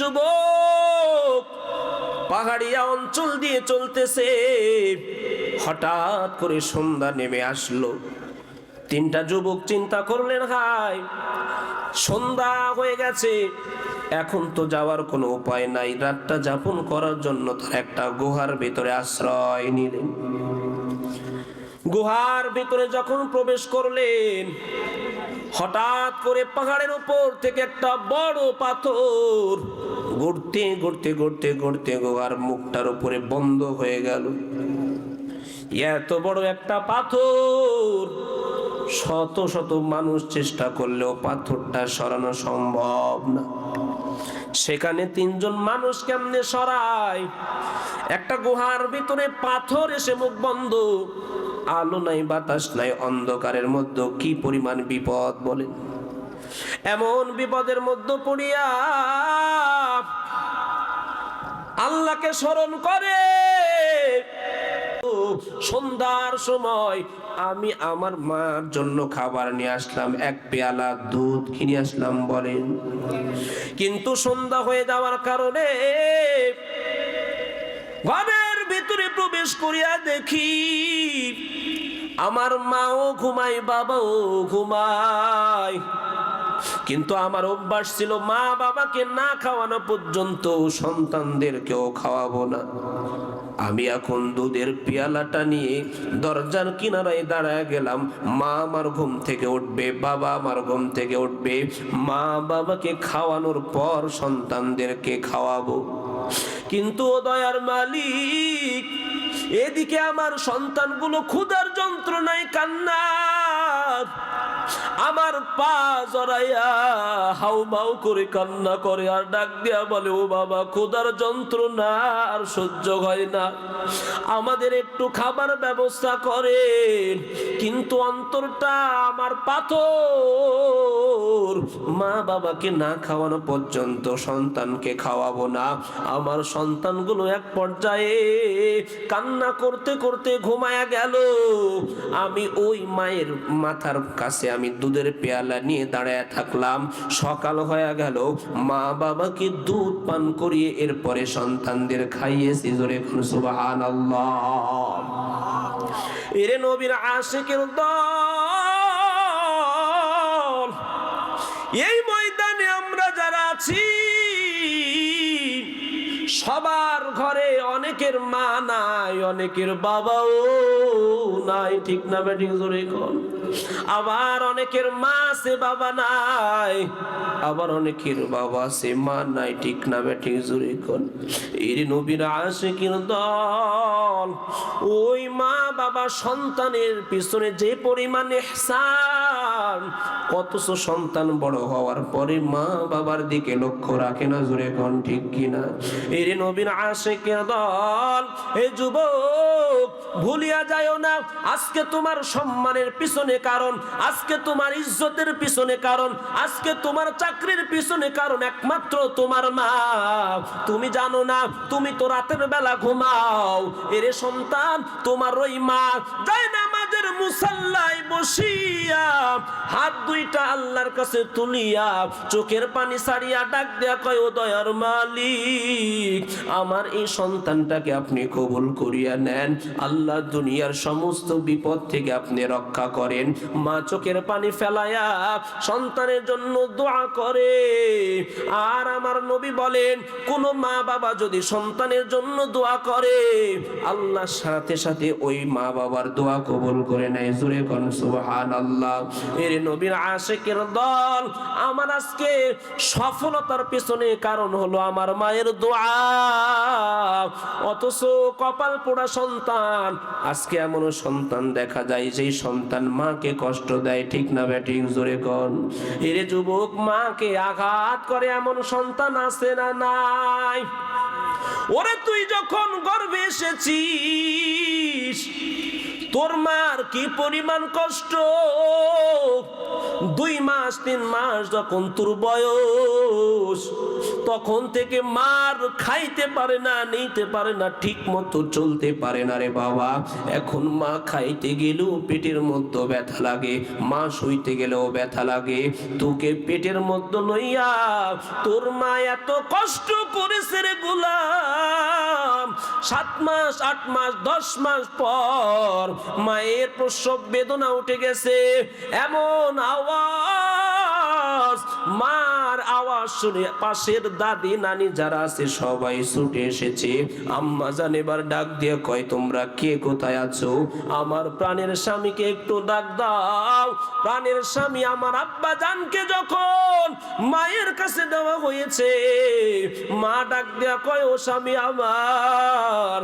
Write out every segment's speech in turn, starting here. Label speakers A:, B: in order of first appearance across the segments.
A: যুবক পাহাড়িয়া অঞ্চল দিয়ে চলতেছে। হঠাৎ করে সন্ধ্যা নেমে আসলো। তিনটা যুবক চিন্তা করলেন হাই সন্ধ্যা হয়ে গেছে। এখন তো যাওয়ার কোনো উপায় নাই। রাতটা যাপন করার জন্য তার একটা গুহার ভিতরে আশ্রয় নিলেন। গুহার ভিতরে যখন প্রবেশ করলেন হঠাৎ করে পাহাড়ের উপর থেকে একটা বড় পাথর ঘুরতে ঘুরতে ঘুরতে ঘুরতে গুহার মুখটার উপরে বন্ধ হয়ে গেল। এত বড় একটা পাথর। শত শত মানুষ চেষ্টা করলেও পাথরটা সরানো সম্ভব না। সেখানে তিনজন মানুষ কেমনে সরায়? একটা গুহার ভিতরে পাথর এসে মুখ বন্ধ। আলো নাই, বাতাস নাই, অন্ধকারের মধ্যে কি পরিমাণ বিপদ বলেন এমন বিপদের মধ্যে পড়িয়া আল্লাহকে স্মরণ করে, সন্ধ্যার সময় আমি আমার মার জন্য খাবার নিয়ে আসলাম, এক পেয়ালা দুধ কিনে আসলাম বলেন। কিন্তু সন্ধ্যা হয়ে যাওয়ার কারণে ঘরের ভিতরে প্রবেশ করিয়া দেখি আমার মাও ঘুমায়, বাবাও ঘুমায়। কিন্তু আমার অভ্যাস ছিল মা বাবাকে না খাওয়ানো পর্যন্ত সন্তানদেরকেও খাওয়াবো না। আমি এখন দুধের পেয়ালাটা নিয়ে দরজার কিনারায় দাঁড়ায় গেলাম। মা আমার ঘুম থেকে উঠবে, বাবা আমার ঘুম থেকে উঠবে। মা বাবাকে খাওয়ানোর পর সন্তানদেরকে খাওয়াবো। কিন্তু ও দয়ার মালিক এদিকে আমার সন্তানগুলো ক্ষুধার যন্ত্রণায় কান্না আমার পা জড়াইয়া হাউ মাউ করে কান্না করে আর ডাক দিয়া বলে, ও বাবা, ক্ষুধার যন্ত্রণা আর সহ্য হয় না। আমাদের একটু খাবার ব্যবস্থা করে কিন্তু অন্তরটা আমার পাথর। মা বাবাকে না খাওয়ানো পর্যন্ত সন্তানকে খাওয়াবো না। আমার সন্তানগুলো এক পর্যায়ে কান্না করতে করতে ঘুমায়া গেল। আমি ওই মায়ের মাথার কাছে আমি দুধের পেয়ালা নিয়ে দাঁড়ায় থাকলাম। সকাল হয়ে গেল। মা বাবাকে দুধ পান করিয়ে এরপরে সন্তানদের খাইয়েছি। জোরে সুবাহান এরে নবীর আশেকের দল, এই ময়দানে আমরা যারা আছি, সবার ঘরে অনেকের মা নাই, অনেকের বাবাও নাই। ঠিক না ব্যাটিং জোরে কর আবার অনেকের মা আছে, বাবা নাই। আবার অনেকের বাবা আছে, মা নাই। ঠিক না ব্যাটিং জোরে কর এর নবীর আশেকের দল, ওই মা বাবা সন্তানের পিছনে যে পরিমাণ ইহসান অথচ সন্তান বড় হওয়ার পরে মা বাবার দিকে লক্ষ্য রাখে না জোরে কন ঠিক কিনা। এর নবীন আশেকের দল হে যুবক, ভুলিয়া যাও না। আজকে তোমার সম্মানের পিছনে কারণ, আজকে তোমার ইজ্জতের পিছনে কারণ, আজকে তোমার চাকরির পিছনে কারণ একমাত্র তোমার মা। তুমি জানো না, তুমি তো রাতের বেলা ঘুমাও। এরে সন্তান, তোমার ওই মা যাই না মুসাল্লায় বসিয়া হাত দুইটা আল্লাহর কাছে তুলিয়া চোখের পানি ছাড়িয়া ডাক দেয়া কয়, ও মালিক, আমার এই সন্তানটাকে আপনি কবুল করিয়া নেন। আল্লাহ দুনিয়ার সমস্ত বিপদ থেকে আপনি রক্ষা করেন। মা চোখের পানি ফেলায়া সন্তানের জন্য দোয়া করে। আর আমার নবী বলেন, কোন মা বাবা যদি সন্তানের জন্য দোয়া করে, আল্লাহ সাথে সাথে ওই মা বাবার দোয়া কবুল করে জুড়ে কন সুবহান আল্লাহ এর নবীর আশেকের দল, আমার আজকে সফলতার কারণ হলো আমার মায়ের দোয়া। অথচ কপাল পোড়া সন্তান, আজকে এমন সন্তান দেখা যায় সন্তান মাকে কষ্ট দেয়, ঠিক না ব্যাটিং জোরে কন। এরে যুবক মাকে আঘাত করে এমন সন্তান আছে না নাই? ওরে তুই যখন গর্বে এসেছিস তোর মার কি পরিমাণ কষ্ট? দুই মাস, তিন মাস যখন তোর বয়স, তখন থেকে মার খাইতে পারে না, নিতে পারে না ঠিক মতো চলতে পারে না রে বাবা। এখন মা খাইতে গেলেও পেটের মধ্যে ব্যথা লাগে, মা শুইতে গেলেও ব্যথা লাগে। তোকে পেটের মধ্যে লইয়া তোর মা এত কষ্ট করেছে রে গোলাম। সাত মাস, আট মাস, দশ মাস পর মায়ের প্রসব বেদনা উঠে গেছে। এমন আওয়াজ মার আওয়াজ শুনে পাশের দাদি নানি যারা আছে, সবাই ছুটে এসেছে। আম্মা জান এবার ডাক দিয়ে কয়, তোমরা কে? কোথায় আছো? আমার প্রাণের স্বামীকে একটু ডাক দাও। প্রাণের স্বামী আমার আব্বা জানকে যখন মায়ের কাছে দেওয়া হয়েছে, মা ডাক দেয়া কয়, ও স্বামী আমার,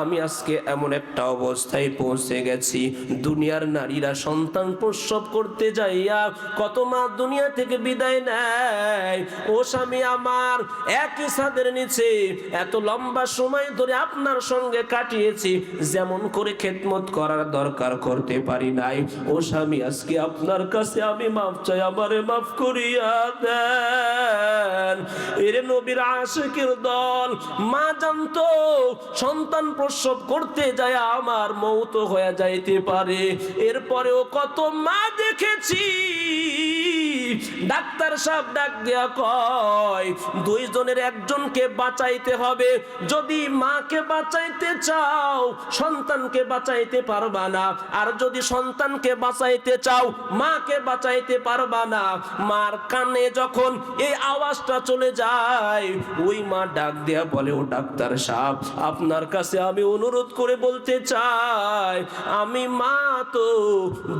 A: আমি আজকে এমন একটা অবস্থায় পৌঁছে গেছি। দুনিয়ার নারীরা সন্তান প্রসব করতে যাইয়া কত মা দুনিয়া থেকে বিদায় নেয়। ও স্বামী আমার, একই ছাদের নিচে এত লম্বা সময় ধরে আপনার সঙ্গে কাটিয়েছি, যেমন করে খেদমত করার দরকার করতে পারি নাই। ও স্বামী, আজকে আপনার কাছে আমি মাফ চাই, আমারে মাফ করিয়া দেন। এরে নবীর আশিকের দল, মা জানতো, সন্তান প্রসব করতে যায়, আমার মৌত হয়ে যাইতে পারে। এরপরেও কত মা দেখেছি ডাক্তার সাহেব ডাক দেয়া কয়, দুইজনের একজনকে বাঁচাইতে হবে। যদি মাকে বাঁচাইতে চাও, সন্তানকে বাঁচাইতে পারবা না। আর যদি সন্তানকে বাঁচাইতে চাও, মাকে বাঁচাইতে পারবা না। মার কানে যখন এই আওয়াজটা চলে যায়, ওই মা ডাক দেয়া বলে, ও ডাক্তার সাহেব, আপনার কাছে আমি অনুরোধ করে বলতে চাই, আমি মা তো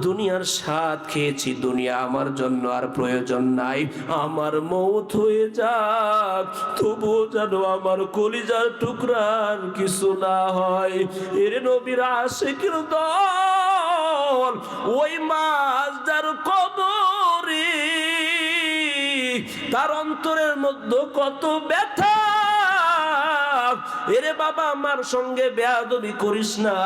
A: দুনিয়ার স্বাদ খেয়েছি, দুনিয়া আমার জন্য আর প্রয়োজন নাই। আমার মৌত হয়ে যাক, তবুও যেন আমার কলিজার টুকরার কিছু না হয়। এর নবীর আশেকের দল, ওই মাছ যার কবরে তার অন্তরের মধ্যে কত ব্যথা এরে বাবা, মার সঙ্গে বেয়াদবি করিস না।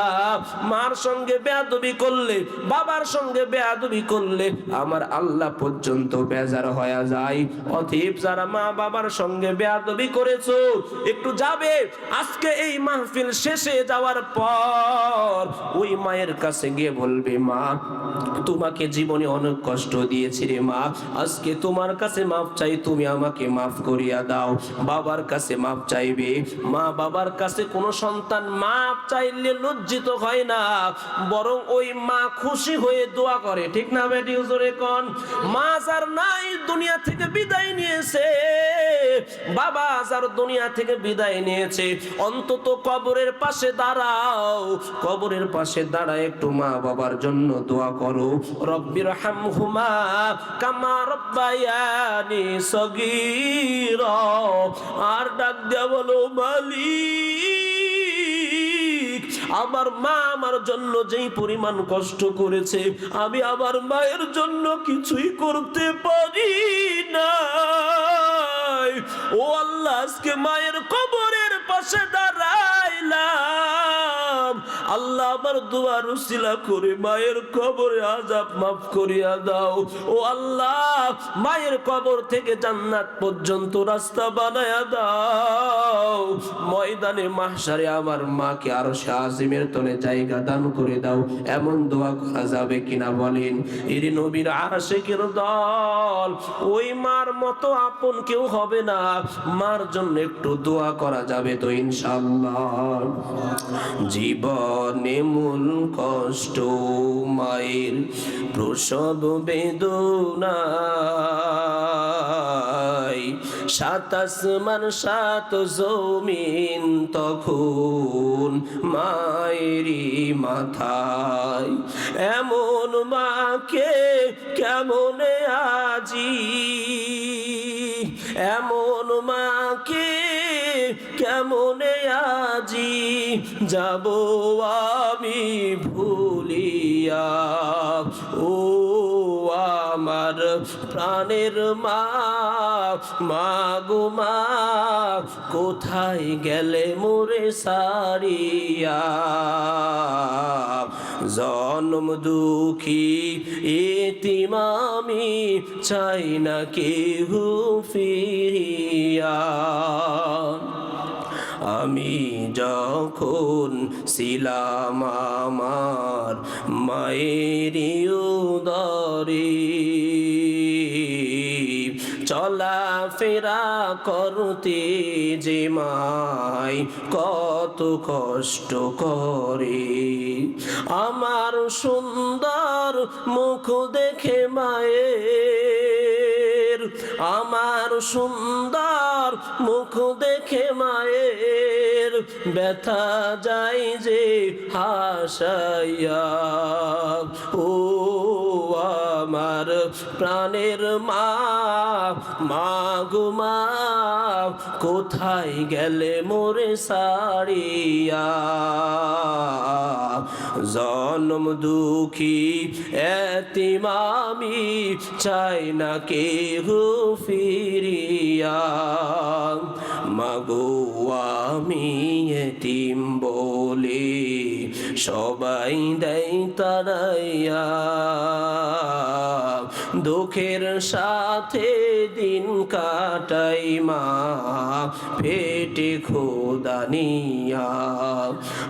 A: মার সঙ্গে বেয়াদবি করলে, বাবার সঙ্গে বেয়াদবি করলে আমার আল্লাহ পর্যন্ত বেজার হয়ে যায়। অথিব যারা মা বাবার সঙ্গে বেয়াদবি করেছ, একটু যাবে। আজকে এই মাহফিল শেষে যাওয়ার পর ওই মায়ের কাছে গিয়ে বলবে, মা, তোমাকে জীবনে অনেক কষ্ট দিয়েছি রে মা। আজকে তোমার কাছে মাফ চাই, তুমি আমাকে মাফ করিয়া দাও। বাবার কাছে মাফ চাইবে। মা বাবার কাছে কোনো সন্তান মাপ চাইলে লজ্জিত হয় না, বরং ওই মা খুশি হয়ে দোয়া করে। ঠিক না বেটি হুজুরে কোন? মা যার নাই, দুনিয়া থেকে বিদায় নিয়েছে। বাবা যার দুনিয়া থেকে বিদায় নিয়েছে, অন্তত কবরের পাশে দাঁড়াও। কবরের পাশে দাঁড়ায় একটু মা বাবার জন্য দোয়া করো। রব্বির হামহুমা কামা রব্বায়ানি সগীরা। আর ডাক দেয়া বলো মালিক। আমার মা আমার জন্য যেই পরিমাণ কষ্ট করেছে, আমি আমার মায়ের জন্য কিছুই করতে পারি না ও আল্লাহ আজকে মায়ের কবরের পাশে দাঁড়াইলাম। আল্লাহ আমার দুয়ার উসিলা করে মায়ের কবরে আজাব মাফ করিয়া দাও। ও আল্লাহ, মায়ের কবর থেকে জান্নাত পর্যন্ত রাস্তা বানায়া দাও। ময়দানে মাহশারে আমার মাকে আরও শাহিমের তলে জায়গা দান করে দাও। এমন দোয়া করা যাবে কিনা বলেন? এর নবীর আশেকের দল ওই মার মতো আপন কেউ হবে না। মার জন্য একটু দোয়া করা যাবে তো ইনশাল্লাহ জীবনে মূল কষ্ট, মায়ের প্রসব বেদনায়। সাত আসমান সাত জমিন তখন মায়েরই মাথায়। এমন মাকে কেমনে আজি? এমন মাকে কেমনে আজি যাব আমি ভুলিয়া। ও আমার প্রাণের মা মা গো মা, কোথায় গেলে মোরে সারিয়া? জন্ম দুঃখী এতিমামি চাই না কেহু ফিরিয়া। আমি যখন ছিলাম আমার মায়ের উদরে চলা ফেরা করতে যে মাই কত কষ্ট করে, আমার সুন্দর মুখ দেখে মায়ের আমার সুন্দর মুখ দেখে মায়ের ব্যথা যাই যে হাসাইয়া। ও আমার প্রাণের মা মা গো মা, কোথায় গেলে মোরে সারিয়া? জন্ম দুঃখী এতিমামি, চাই না কেহু ফিরিয়া। মাগো আমি এতিম বলে সবাই দেয় তারাইয়া। দুঃখের সাথে দিন কাটাই মা পেটে খোদানিয়া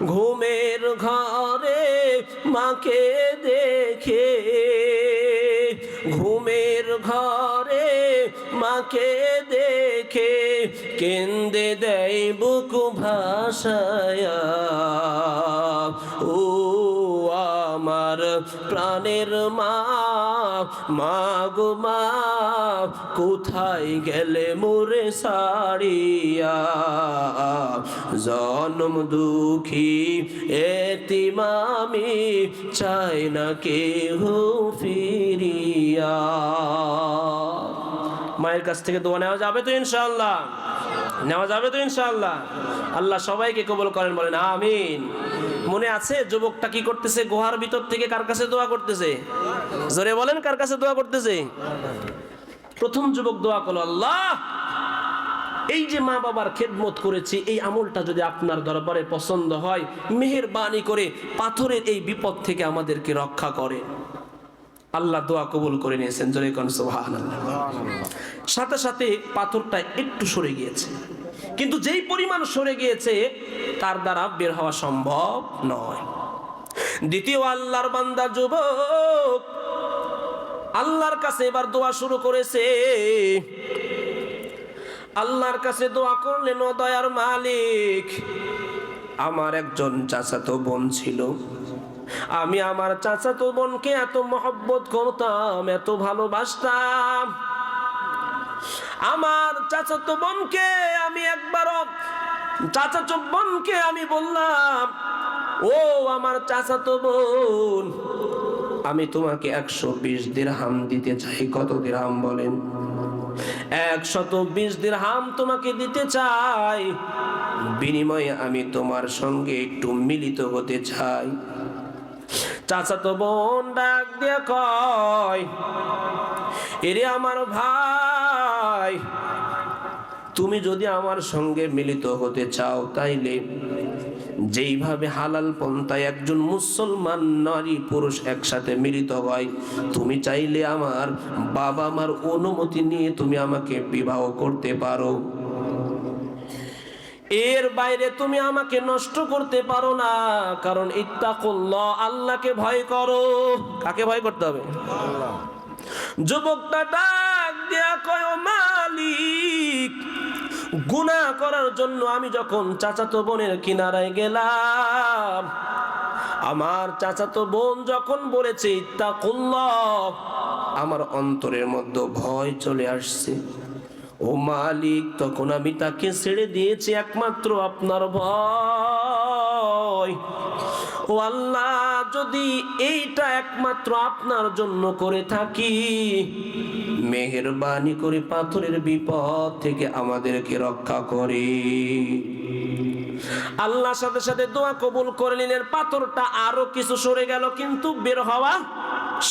A: ঘুমের ঘরে মাকে দেখে, ঘুমের ঘরে মাকে দেখে কেন্দে দেয় বুক ভাসায়া। ও প্রাণের মা মাগো মা, কোথায় গেলে মোরে সারিয়া? জনম দুঃখী এতিমামি চাই না কেহ ফিরিয়া। মায়ের কাছ থেকে দোয়া নেওয়া যাবে তো ইনশাল্লাহ নেওয়া যাবে তো ইনশাল্লাহ আল্লাহ সবাইকে কবল করেন, বলেন, আমিন। মনে আছে যুবকটা কি করতেছে? গুহার ভিতর থেকে কার কাছে দোয়া করতেছে? জোরে বলেন, কার কাছে দোয়া করতেছে? প্রথম যুবক দোয়া করল, আল্লাহ, এই যে মা বাবার খেদমত করেছি, এই আমলটা যদি আপনার দরবারে পছন্দ হয়, মেহেরবানি করে পাথরের এই বিপদ থেকে আমাদেরকে রক্ষা করে আল্লাহ দোয়া কবুল করে নিয়েছেন। জোরে কোন সুবহানাল্লাহ। সাথে সাথে পাথরটা একটু সরে গিয়েছে। কিন্তু যেই পরিমাণ সরে গিয়েছে, তার দ্বারা বের হওয়া সম্ভব নয়। দ্বিতীয়, আল্লাহর বান্দা যুবক, আল্লাহর কাছে এবার দোয়া শুরু করেছে। আল্লাহর কাছে দোয়া করলেন দয়ার মালিক, আমার একজন চাচাতো বোন ছিল। আমি আমার চাচাতো বোনকে এত মহব্বত করতাম, এত ভালোবাসতাম। আমার চাচাতো বোনকে আমি একবারও চাচাতো বোনকে আমি বললাম, ও আমার চাচাতো বোন, আমি তোমাকে একশো বিশ দিরহাম দিতে চাই। কত দিরহাম বলেন? একশত বিশ দিরহাম তোমাকে দিতে চাই। বিনিময়ে আমি তোমার সঙ্গে একটু মিলিত হতে চাই। চাচাতো বোন ডাক দিয়ে কয়, এরে আমার ভাই, তুমি যদি আমার সঙ্গে মিলিত হতে চাও তাইলে যেইভাবে হালাল পন্থায় একজন মুসলমান নারী পুরুষ একসাথে মিলিত হয়, তুমি চাইলে আমার বাবা মার অনুমতি নিয়ে তুমি আমাকে বিবাহ করতে পারো। এর বাইরে তুমি আমাকে নষ্ট করতে পারো না। কারণ ইত্তাকুল্লাহ আল্লাহকে ভয় করো। কাকে ভয় করতে হবে? যুবকটা ডাক দেয়া কয় মালিক গুনাহ করার জন্য আমি যখন চাচাতো বোনের কিনারায় গেলাম আমার চাচাতো বোন যখন বলেছে ইত্তাকুল্লাহ আমার অন্তরের মধ্যে ভয় চলে আসছে। ও মালিক, তখন আমি তাকে ছেড়ে দিয়েছি একমাত্র আপনার ভয়। ও আল্লাহ, যদি এইটা একমাত্র আপনার জন্য করে থাকি, মেহেরবানি করে পাথরের বিপদ থেকে আমাদেরকে রক্ষা করে। আল্লাহ সাথে সাথে দোয়া কবুল করে নিলেন, পাথরটা আরও কিছু সরে গেল, কিন্তু বের হওয়া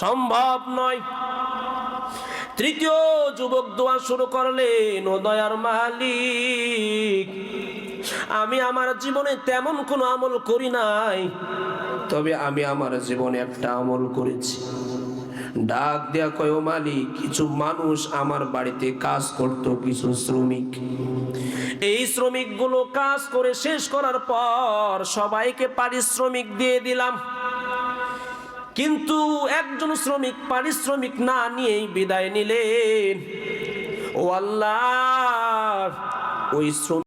A: সম্ভব নয়। তৃতীয় যুবক দোয়া শুরু করলেন, ও দয়ার মালিক, আমি আমার জীবনে তেমন কোনো আমল করি নাই, তবে আমি আমার জীবনে একটা আমল করেছি। ডাক দেয়া কয় মালিক, কিছু মানুষ আমার বাড়িতে কাজ করত, কিছু শ্রমিক। এই শ্রমিকগুলো কাজ করে শেষ করার পর সবাইকে পারিশ্রমিক দিয়ে দিলাম। কিন্তু একজন শ্রমিক পারিশ্রমিক না নিয়েই বিদায় নিলেন। ও আল্লাহ ওই শ্রমিক